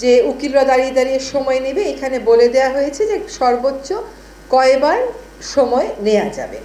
যে উকিলরা দাঁড়িয়ে দাঁড়িয়ে সময় নেবে, এখানে বলে দেওয়া হয়েছে যে সর্বোচ্চ কয়বার সময় নেওয়া যাবে।